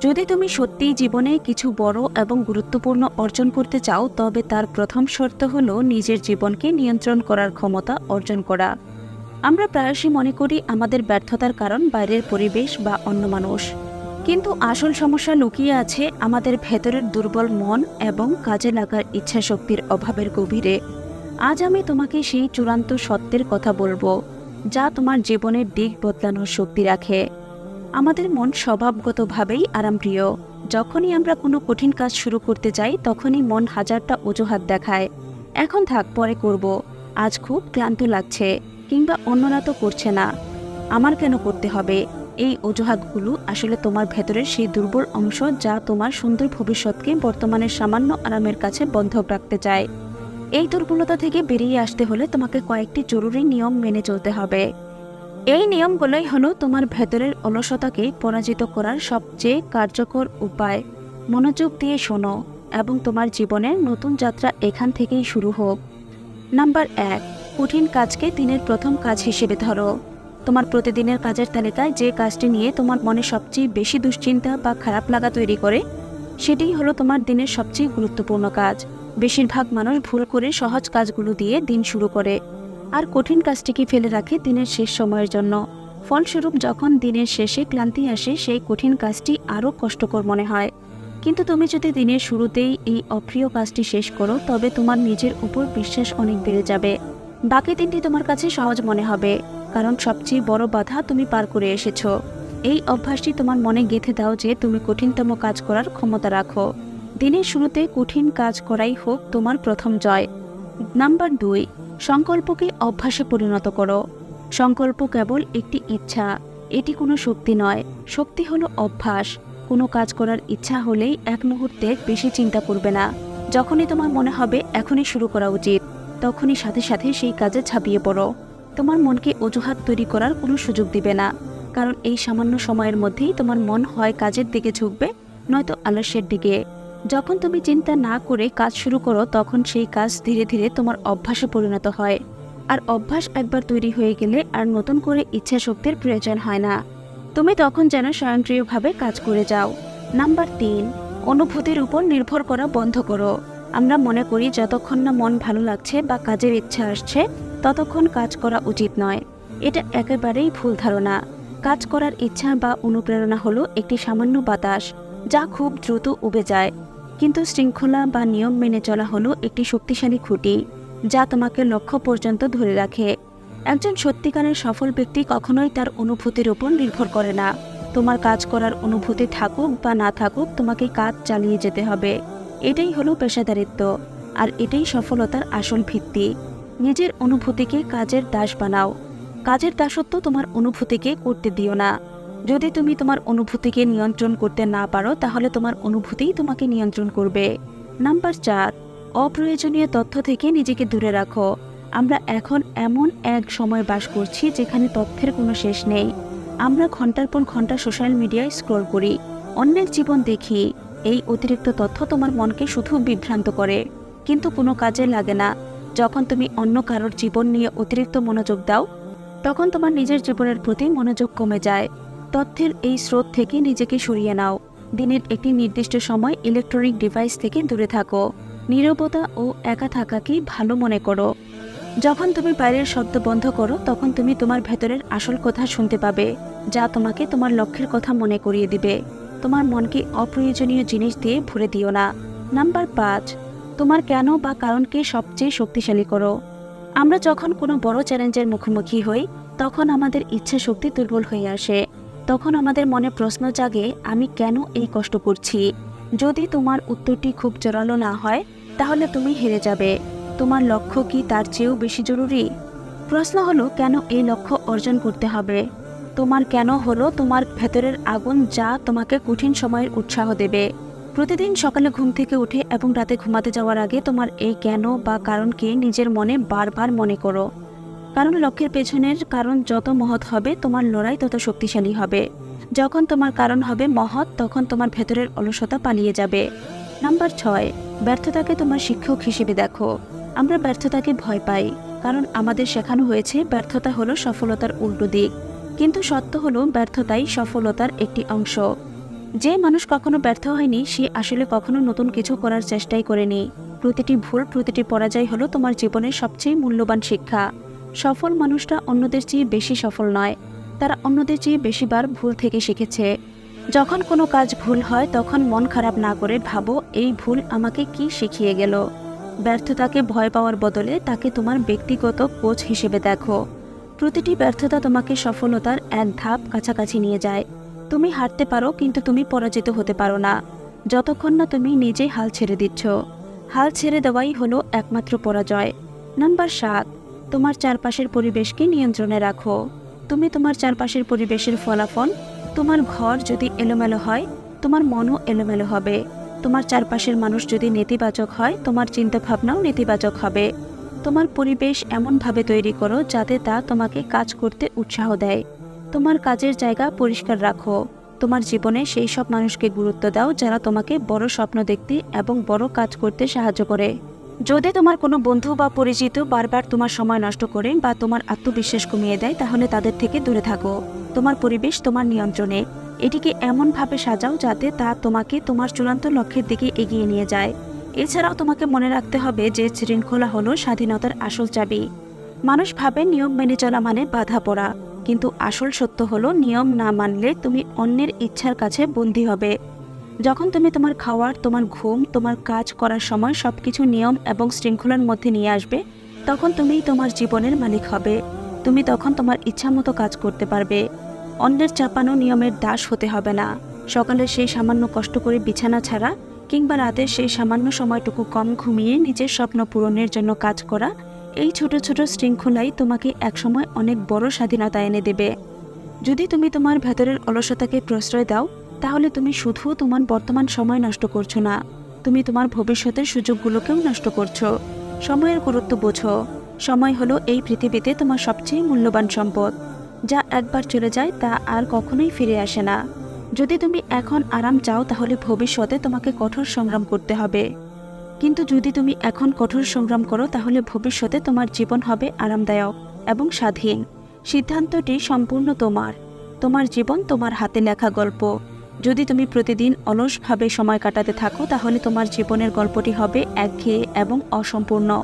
যদি তুমি সত্যিই জীবনে কিছু বড় এবং গুরুত্বপূর্ণ অর্জন করতে চাও, তবে তার প্রথম শর্ত হল নিজের জীবনকে নিয়ন্ত্রণ করার ক্ষমতা অর্জন করা। আমরা প্রায়শই মনে করি আমাদের ব্যর্থতার কারণ বাইরের পরিবেশ বা অন্য মানুষ। কিন্তু আসল সমস্যা লুকিয়ে আছে আমাদের ভেতরের দুর্বল মন এবং কাজে লাগার ইচ্ছাশক্তির অভাবের গভীরে। আজ আমি তোমাকে সেই চূড়ান্ত সত্যের কথা বলব, যা তোমার জীবনের দিক বদলানোর শক্তি রাখে। আমাদের মন স্বভাবগতভাবেই আরামপ্রিয়। যখনই আমরা কোনো কঠিন কাজ শুরু করতে যাই, তখনই মন হাজারটা অজুহাত দেখায়। এখন থাক, পরে করব। আজ খুব ক্লান্ত লাগছে, কিংবা অন্যরা তো করছে না। আমার কেন করতে হবে? এই অজুহাতগুলো আসলে তোমার ভেতরের সেই দুর্বল অংশ যা তোমার সুন্দর ভবিষ্যৎকে বর্তমানের সামান্য আরামের কাছে বন্ধক রাখতে চায়। এই দুর্বলতা থেকে বেরিয়ে আসতে হলে তোমাকে কয়েকটি জরুরি নিয়ম মেনে চলতে হবে। এই নিয়মগুলোই হলো তোমার ভেতরের অলসতাকে পরাজিত করার সবচেয়ে কার্যকর উপায়। মনোযোগ দিয়ে শোনো এবং তোমার জীবনের নতুন যাত্রা এখান থেকেই শুরু হোক। নাম্বার এক, কঠিন কাজকে দিনের প্রথম কাজ হিসেবে ধরো। তোমার প্রতিদিনের কাজের তালিকায় যে কাজটি নিয়ে তোমার মনে সবচেয়ে বেশি দুশ্চিন্তা বা খারাপ লাগা তৈরি করে সেটিই হলো তোমার দিনের সবচেয়ে গুরুত্বপূর্ণ কাজ। বেশিরভাগ মানুষ ভুল করে সহজ কাজগুলো দিয়ে দিন শুরু করে। আর কঠিন কাজটিকে ফেলে রাখে দিনের শেষ সময়ের জন্য? ফলস্বরূপ, যখন দিনের শেষে ক্লান্তি আসে, সেই কঠিন কাজটি আরও কষ্টকর মনে হয়। কিন্তু তুমি যদি দিনের শুরুতেই এই অপ্রিয় কাজটি শেষ করো, তবে তোমার নিজের উপর বিশ্বাস অনেক বেড়ে যাবে। বাকি দিনটি তোমার কাছে সহজ মনে হবে, কারণ সবচেয়ে বড় বাধা তুমি পার করে এসেছ। এই অভ্যাসটি তোমার মনে গেঁথে দাও যে তুমি কঠিনতম কাজ করার ক্ষমতা রাখো। দিনের শুরুতে কঠিন কাজ করাই হোক তোমার প্রথম জয়। নাম্বার দুই সংকল্পকে অভ্যাসে পরিণত করো। সংকল্প কেবল একটি ইচ্ছা, এটি কোনো শক্তি নয়। শক্তি হলো অভ্যাস। কোনো কাজ করার ইচ্ছা হলেই এক মুহূর্তে বেশি চিন্তা করবে না। যখনই তোমার মনে হবে এখনই শুরু করা উচিত, তখনই সাথে সাথে সেই কাজে ঝাঁপিয়ে পড়ো। তোমার মনকে অজুহাত তৈরি করার কোনো সুযোগ দিবে না, কারণ এই সামান্য সময়ের মধ্যেই তোমার মন হয় কাজের দিকে ঝুঁকবে, নয়তো আলস্যের দিকে। যখন তুমি চিন্তা না করে কাজ শুরু করো, তখন সেই কাজ ধীরে ধীরে তোমার অভ্যাসে পরিণত হয়। আর অভ্যাস একবার তৈরি হয়ে গেলে আর নতুন করে ইচ্ছা শক্তির প্রয়োজন হয় না। তুমি তখন যেন স্বয়ংক্রিয়ভাবে কাজ করে যাও। নাম্বার তিন, অনুভূতির উপর নির্ভর করা বন্ধ করো। আমরা মনে করি, যতক্ষণ না মন ভালো লাগছে বা কাজের ইচ্ছা আসছে, ততক্ষণ কাজ করা উচিত নয়। এটা একেবারেই ভুল ধারণা। কাজ করার ইচ্ছা বা অনুপ্রেরণা হলো একটি সামান্য বাতাস, যা খুব দ্রুত উবে যায়। কিন্তু শৃঙ্খলা বা নিয়ম মেনে চলা হলো একটি শক্তিশালী খুঁটি, যা তোমাকে লক্ষ্য পর্যন্ত ধরে রাখে। একজন সত্যিকারের সফল ব্যক্তি কখনোই তার অনুভূতির উপর নির্ভর করে না। তোমার কাজ করার অনুভূতি থাকুক বা না থাকুক, তোমাকে কাজ চালিয়ে যেতে হবে। এটাই হলো পেশাদারিত্ব, আর এটাই সফলতার আসল ভিত্তি। নিজের অনুভূতিকে কাজের দাস বানাও। কাজের দাসত্ব তোমার অনুভূতিকে করতে দিও না। যদি তুমি তোমার অনুভূতিকে নিয়ন্ত্রণ করতে না পারো, তাহলে তোমার অনুভূতিই তোমাকে নিয়ন্ত্রণ করবে। নাম্বার চার, অপ্রয়োজনীয় তথ্য থেকে নিজেকে দূরে রাখো। আমরা এখন এমন এক সময় বাস করছি যেখানে তথ্যের কোনো শেষ নেই। আমরা ঘণ্টার পর ঘণ্টা সোশ্যাল মিডিয়ায় স্ক্রল করি। অন্যের জীবন দেখি। এই অতিরিক্ত তথ্য তোমার মনকে শুধু বিভ্রান্ত করে। কিন্তু কোনো কাজে লাগে না। যখন তুমি অন্য কারোর জীবন নিয়ে অতিরিক্ত মনোযোগ দাও, তখন তোমার নিজের জীবনের প্রতি মনোযোগ কমে যায়। তথ্যের এই স্রোত থেকে নিজেকে সরিয়ে নাও। দিনের একটি নির্দিষ্ট সময় ইলেকট্রনিক ডিভাইস থেকে দূরে থাকো। নীরবতা ও একা থাকাকেই ভালো মনে করো। যখন তুমি বাইরের শব্দ বন্ধ করো, তখন তুমি তোমার ভেতরের আসল কথা শুনতে পাবে, যা তোমাকে তোমার লক্ষ্যের কথা মনে করিয়ে দিবে। তোমার মনকে অপ্রয়োজনীয় জিনিস দিয়ে ভরে দিও না। নাম্বার পাঁচ, তোমার কেন বা কারণকে সবচেয়ে শক্তিশালী করো। আমরা যখন কোনো বড় চ্যালেঞ্জের মুখোমুখি হই, তখন আমাদের ইচ্ছা শক্তি দুর্বল হয়ে আসে। তখন আমাদের মনে প্রশ্ন জাগে, আমি কেন এই কষ্ট করছি? যদি তোমার উত্তরটি খুব জোরালো না হয়, তাহলে তুমি হেরে যাবে। তোমার লক্ষ্য কি তার চেয়েও বেশি জরুরি? প্রশ্ন হলো, কেন এই লক্ষ্য অর্জন করতে হবে? তোমার কেন হলো তোমার ভেতরের আগুন যা তোমাকে কঠিন সময়ের উৎসাহ দেবে? প্রতিদিন সকালে ঘুম থেকে উঠে এবং রাতে ঘুমাতে যাওয়ার আগে তোমার এই কেন বা কারণকে নিজের মনে বারবার মনে করো। কারণ লক্ষ্যের পেছনের কারণ যত মহৎ হবে, তোমার লড়াই তত শক্তিশালী হবে। যখন তোমার কারণ হবে মহৎ, তখন তোমার ভেতরের অলসতা পালিয়ে যাবে। নাম্বার ছয়, ব্যর্থতাকে তোমার শিক্ষক হিসেবে দেখো। আমরা ব্যর্থতাকে ভয় পাই, কারণ আমাদের শেখানো হয়েছে ব্যর্থতা হলো সফলতার উল্টো দিক। কিন্তু সত্য হলো ব্যর্থতাই সফলতার একটি অংশ। যে মানুষ কখনো ব্যর্থ হয়নি, সে আসলে কখনো নতুন কিছু করার চেষ্টাই করেনি। প্রতিটি ভুল, প্রতিটি পরাজয় হলো তোমার জীবনের সবচেয়ে মূল্যবান শিক্ষা। সফল মানুষরা অন্যদের চেয়ে বেশি সফল নয়, তারা অন্যদের চেয়ে বেশিবার ভুল থেকে শিখেছে। যখন কোনো কাজ ভুল হয়, তখন মন খারাপ না করে ভাবো, এই ভুল আমাকে কি শিখিয়ে গেল? ব্যর্থতাকে ভয় পাওয়ার বদলে তাকে তোমার ব্যক্তিগত কোচ হিসেবে দেখো। প্রতিটি ব্যর্থতা তোমাকে সফলতার এক ধাপ কাছাকাছি নিয়ে যায়। তুমি হারতে পারো, কিন্তু তুমি পরাজিত হতে পারো না। যতক্ষণ না তুমি নিজেই হাল ছেড়ে দিচ্ছ। হাল ছেড়ে দেওয়াই হলো একমাত্র পরাজয়। নাম্বার সাত তোমার চারপাশের পরিবেশকে নিয়ন্ত্রণে রাখো। তুমি তোমার চারপাশের পরিবেশের ফলাফল, তোমার ঘর যদি এলোমেলো হয়, তোমার মনও এলোমেলো হবে। তোমার চারপাশের মানুষ যদি নেতিবাচক হয়, তোমার চিন্তাভাবনাও নেতিবাচক হবে। তোমার পরিবেশ এমনভাবে তৈরি করো যাতে তা তোমাকে কাজ করতে উৎসাহ দেয়। তোমার কাজের জায়গা পরিষ্কার রাখো। তোমার জীবনে সেই সব মানুষকে গুরুত্ব দাও যারা তোমাকে বড় স্বপ্ন দেখতে এবং বড় কাজ করতে সাহায্য করে। যদি তোমার কোনো বন্ধু বা পরিচিত বারবার তোমার সময় নষ্ট করে বা তোমার আত্মবিশ্বাস কমিয়ে দেয়, তাহলে তাদের থেকে দূরে থাকো। তোমার পরিবেশ তোমার নিয়ন্ত্রণে। এটিকে এমনভাবে সাজাও যাতে তা তোমাকে তোমার চূড়ান্ত লক্ষ্যের দিকে এগিয়ে নিয়ে যায়। এছাড়াও তোমাকে মনে রাখতে হবে যে শৃঙ্খলা হলো স্বাধীনতার আসল চাবি। মানুষ ভাবে নিয়ম মেনে চলা মানে বাধা পড়া। কিন্তু আসল সত্য হলো নিয়ম না মানলে তুমি অন্যের ইচ্ছার কাছে বন্দী হবে। যখন তুমি তোমার খাওয়ার, তোমার ঘুম, তোমার কাজ করার সময় সবকিছু নিয়ম এবং শৃঙ্খলার মধ্যে নিয়ে আসবে, তখন তুমিই তোমার জীবনের মালিক হবে। তুমি তখন তোমার ইচ্ছামতো কাজ করতে পারবে। অন্যের চাপানো নিয়মের দাস হতে হবে না। সকালে সেই সামান্য কষ্ট করে বিছানা ছাড়া কিংবা রাতে সেই সামান্য সময়টুকু কম ঘুমিয়ে নিজের স্বপ্ন পূরণের জন্য কাজ করা, এই ছোট ছোট শৃঙ্খলাই তোমাকে একসময় অনেক বড় স্বাধীনতা এনে দেবে। যদি তুমি তোমার ভেতরের অলসতাকে প্রশ্রয় দাও তাহলে তুমি শুধু তোমার বর্তমান সময় নষ্ট করছ না, তুমি তোমার ভবিষ্যতের সুযোগগুলোকেও নষ্ট করছ। সময়ের গুরুত্ব বোঝো। সময় হলো এই পৃথিবীতে তোমার সবচেয়ে মূল্যবান সম্পদ। যা একবার চলে যায় তা আর কখনোই ফিরে আসে না। যদি তুমি এখন আরাম চাও তাহলে ভবিষ্যতে তোমাকে কঠোর সংগ্রাম করতে হবে। কিন্তু যদি তুমি এখন কঠোর সংগ্রাম করো তাহলে ভবিষ্যতে তোমার জীবন হবে আরামদায়ক এবং স্বাধীন। সিদ্ধান্তটি সম্পূর্ণ তোমার। তোমার জীবন তোমার হাতে লেখা গল্প। যদি তুমি প্রতিদিন অলসভাবে সময় কাটাতে থাকো, তাহলে তোমার জীবনের গল্পটি হবে একঘেয়ে এবং অসম্পূর্ণ।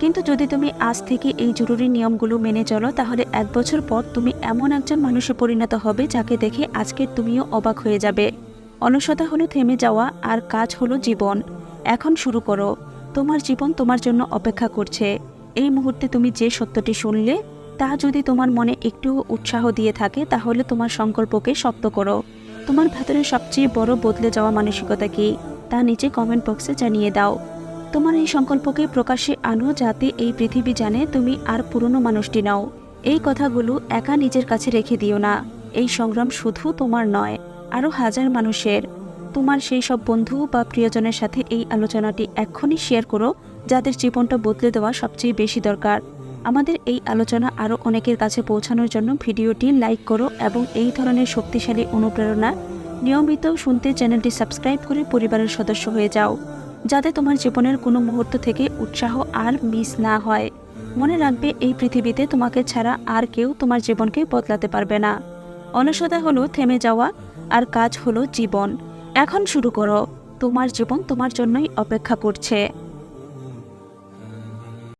কিন্তু যদি তুমি আজ থেকে এই জরুরি নিয়মগুলো মেনে চলো, তাহলে এক বছর পর তুমি এমন একজন মানুষে পরিণত হবে যাকে দেখে আজকের তুমিও অবাক হয়ে যাবে। অলসতা হলো থেমে যাওয়া, আর কাজ হলো জীবন। এখন শুরু করো। তোমার জীবন তোমার জন্য অপেক্ষা করছে। এই মুহূর্তে তুমি যে সত্যটি শুনলে, তা যদি তোমার মনে একটুও উৎসাহ দিয়ে থাকে, তাহলে তোমার সংকল্পকে শক্ত করো। তোমার ভেতরে সবচেয়ে বড় বদলে যাওয়া মানসিকতা কি? তা নিচে কমেন্ট বক্সে জানিয়ে দাও। তোমার এই সংকল্পকে প্রকাশ্যে আনো যাতে এই পৃথিবী জানে তুমি আর পুরনো মানুষটি নাও। এই কথাগুলো একা নিজের কাছে রেখে দিও না। এই সংগ্রাম শুধু তোমার নয় আরও হাজার মানুষের। তোমার সেই সব বন্ধু বা প্রিয়জনের সাথে এই আলোচনাটি এক্ষুনি শেয়ার করো, যাদের জীবনটা বদলে দেওয়া সবচেয়ে বেশি দরকার। আমাদের এই আলোচনা আরও অনেকের কাছে পৌঁছানোর জন্য ভিডিওটি লাইক করো এবং এই ধরনের শক্তিশালী অনুপ্রেরণা নিয়মিত শুনতে চ্যানেলটি সাবস্ক্রাইব করে পরিবারের সদস্য হয়ে যাও, যাতে তোমার জীবনের কোনো মুহূর্ত থেকে উৎসাহ আর মিস না হয়। মনে রাখবে এই পৃথিবীতে তোমাকে ছাড়া আর কেউ তোমার জীবনকে বদলাতে পারবে না। অলসতা হলো থেমে যাওয়া আর কাজ হলো জীবন। এখন শুরু করো। তোমার জীবন তোমার জন্যই অপেক্ষা করছে।